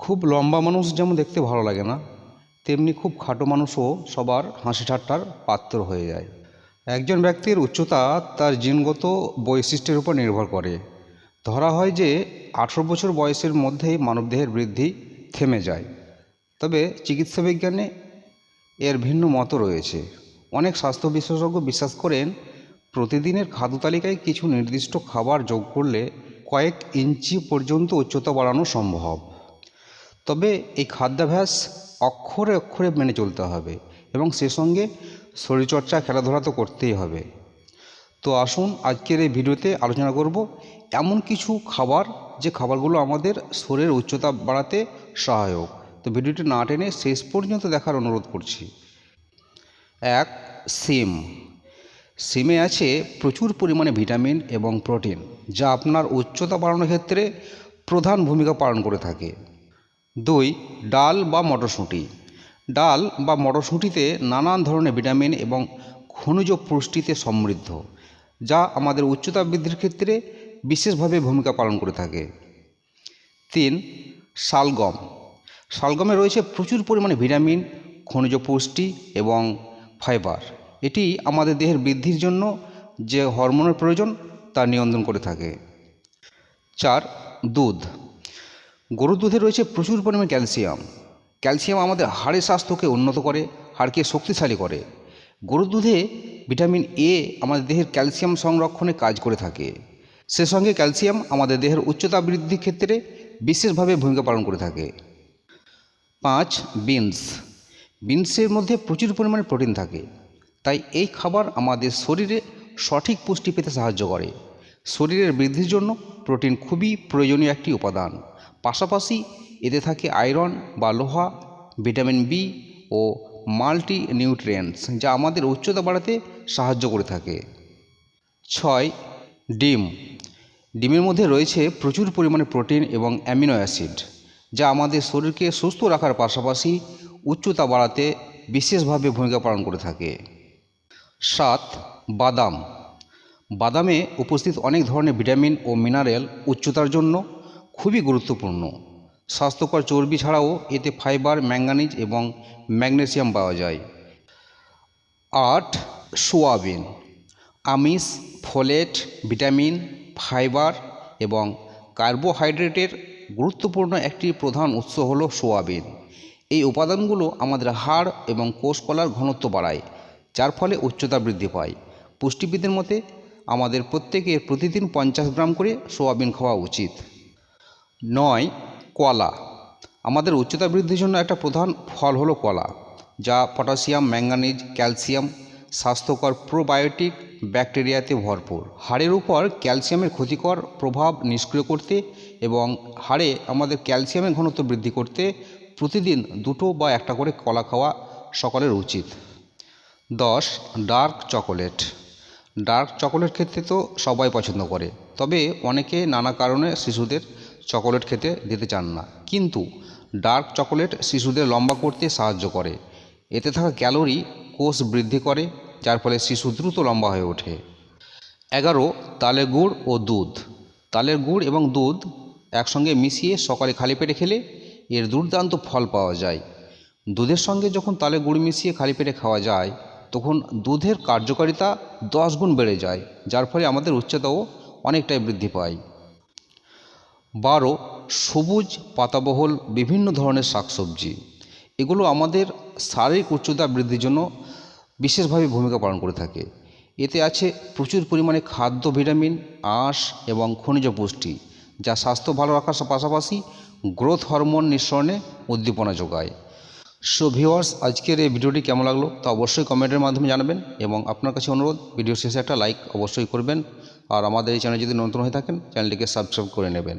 খুব লম্বা মানুষ যেমন দেখতে ভালো লাগে না, তেমনি খুব খাটো মানুষও সবার হাসি ঠাট্টার পাত্র হয়ে যায়। একজন ব্যক্তির উচ্চতা তার জিনগত বৈশিষ্ট্যের উপর নির্ভর করে। ধরা হয় যে আঠেরো বছর বয়সের মধ্যেই মানবদেহের বৃদ্ধি থেমে যায়। তবে চিকিৎসা বিজ্ঞানে এর ভিন্ন মত রয়েছে। অনেক স্বাস্থ্য বিশেষজ্ঞ বিশ্বাস করেন, প্রতিদিনের খাদ্য তালিকায় কিছু নির্দিষ্ট খাবার যোগ করলে কয়েক ইঞ্চি পর্যন্ত উচ্চতা বাড়ানো সম্ভব। তবে এই খাদ্যাভ্যাস অক্ষরে অক্ষরে মেনে চলতে হবে এবং সে সঙ্গে শরীরচর্চা, খেলাধুলা তো করতেই হবে। তো আসুন আজকের এই ভিডিওতে আলোচনা করব এমন কিছু খাবার যে খাবারগুলো আমাদের শরীরের উচ্চতা বাড়াতে সহায়ক। তো ভিডিওটি না টেনে শেষ পর্যন্ত দেখার অনুরোধ করছি। এক, সিম। সিমে আছে প্রচুর পরিমাণে ভিটামিন এবং প্রোটিন যা আপনার উচ্চতা বাড়ানোর ক্ষেত্রে প্রধান ভূমিকা পালন করে থাকে। দুই, ডাল বা মটরশুঁটি। ডাল বা মটরশুঁটিতে নানান ধরনের ভিটামিন এবং খনিজ পুষ্টিতে সমৃদ্ধ, যা আমাদের উচ্চতা বৃদ্ধির ক্ষেত্রে বিশেষভাবে ভূমিকা পালন করে থাকে। তিন, শালগম। শালগমে রয়েছে প্রচুর পরিমাণে ভিটামিন, খনিজ পুষ্টি এবং ফাইবার। এটি আমাদের দেহের বৃদ্ধির জন্য যে হরমোনের প্রয়োজন, তা নিয়ন্ত্রণ করে থাকে। চার, দুধ। গরুর দুধে রয়েছে প্রচুর পরিমাণে ক্যালসিয়াম। ক্যালসিয়াম আমাদের হাড়ের স্বাস্থ্যকে উন্নত করে, হাড়কে শক্তিশালী করে। গরুর দুধে ভিটামিন এ আমাদের দেহের ক্যালসিয়াম সংরক্ষণে কাজ করে থাকে। সে সঙ্গে ক্যালসিয়াম আমাদের দেহের উচ্চতা বৃদ্ধির ক্ষেত্রে বিশেষভাবে ভূমিকা পালন করে থাকে। পাঁচ, বিনস। বিনসের মধ্যে প্রচুর পরিমাণে প্রোটিন থাকে। তাই এই খাবার আমাদের শরীরে সঠিক পুষ্টি পেতে সাহায্য করে। শরীরের বৃদ্ধির জন্য প্রোটিন খুবই প্রয়োজনীয় একটি উপাদান। পাশাপাশি এতে থাকে আয়রন বা লোহা, ভিটামিন বি ও মাল্টি নিউট্রিয়েন্টস যা আমাদের উচ্চতা বাড়াতে সাহায্য করে থাকে। ছয়, ডিম। ডিমের মধ্যে রয়েছে প্রচুর পরিমাণে প্রোটিন এবং অ্যামিনো অ্যাসিড, যা আমাদের শরীরকে সুস্থ রাখার পাশাপাশি উচ্চতা বাড়াতে বিশেষভাবে ভূমিকা পালন করে থাকে। সাত, বাদাম। বাদামে উপস্থিত অনেক ধরনের ভিটামিন ও মিনারেল উচ্চতার জন্য খুবই গুরুত্বপূর্ণ। স্বাস্থ্যকর চর্বি ছাড়াও এতে ফাইবার, ম্যাঙ্গানিজ এবং ম্যাগনেসিয়াম পাওয়া যায়। আট, সোয়াবিন। আমিষ, ফোলেট, ভিটামিন, ফাইবার এবং কার্বোহাইড্রেটের গুরুত্বপূর্ণ একটি প্রধান উৎস হল সোয়াবিন। এই উপাদানগুলো আমাদের হাড় এবং কোষকলার ঘনত্ব বাড়ায়, যার ফলে উচ্চতা বৃদ্ধি পায়। পুষ্টিবিদের মতে, আমাদের প্রত্যেকের প্রতিদিন পঞ্চাশ গ্রাম করে সোয়াবিন খাওয়া উচিত। নয়, কলা। আমাদের উচ্চতা বৃদ্ধির জন্য একটা প্রধান ফল হলো কলা, যা পটাশিয়াম, ম্যাঙ্গানিজ, ক্যালসিয়াম, স্বাস্থ্যকর প্রোবায়োটিক ব্যাকটেরিয়াতে ভরপুর। হাড়ের উপর ক্যালসিয়ামের ক্ষতিকর প্রভাব নিষ্ক্রিয় করতে এবং হাড়ে আমাদের ক্যালসিয়ামের ঘনত্ব বৃদ্ধি করতে প্রতিদিন দুটো বা একটা করে কলা খাওয়া সকলের উচিত। দশ, ডার্ক চকোলেট। ডার্ক চকোলেট খেতে তো সবাই পছন্দ করে, তবে অনেকে নানা কারণে শিশুদের চকোলেট খেতে দিতে চান না। কিন্তু ডার্ক চকোলেট শিশুদের লম্বা করতে সাহায্য করে। এতে থাকা ক্যালোরি কোষ বৃদ্ধি করে, যার ফলে শিশু দ্রুত লম্বা হয়ে ওঠে। এগারো, তালের গুড় ও দুধ। তালের গুড় এবং দুধ একসঙ্গে মিশিয়ে সকালে খালি পেটে খেলে এর দুর্দান্ত ফল পাওয়া যায়। দুধের সঙ্গে যখন তালে গুড় মিশিয়ে খালি পেটে খাওয়া যায়, তখন দুধের কার্যকারিতা দশ গুণ বেড়ে যায়, যার ফলে আমাদের উচ্চতাও অনেকটাই বৃদ্ধি পায়। বারো, সবুজ, পাতাবহল, বিভিন্ন ধরনের শাকসবজি। এগুলো আমাদের শারীরিক উচ্চতা বৃদ্ধির জন্য বিশেষভাবে ভূমিকা পালন করে থাকে। এতে আছে প্রচুর পরিমাণে খাদ্য, ভিটামিন, আঁশ এবং খনিজ পুষ্টি, যা স্বাস্থ্য ভালো রাখার পাশাপাশি গ্রোথ হরমোন নিঃসরণে উদ্দীপনা যোগায়। সো ভিওয়ার্স আজকের এই ভিডিওটি কেমন লাগল তা অবশ্যই কমেন্টের মাধ্যমে জানাবেন এবং আপনার কাছে অনুরোধ ভিডিও শেষে একটা লাইক অবশ্যই করবেন। আর আমাদের এই চ্যানেল যদি নতুন হয়ে থাকেন, চ্যানেলটিকে সাবস্ক্রাইব করে নেবেন।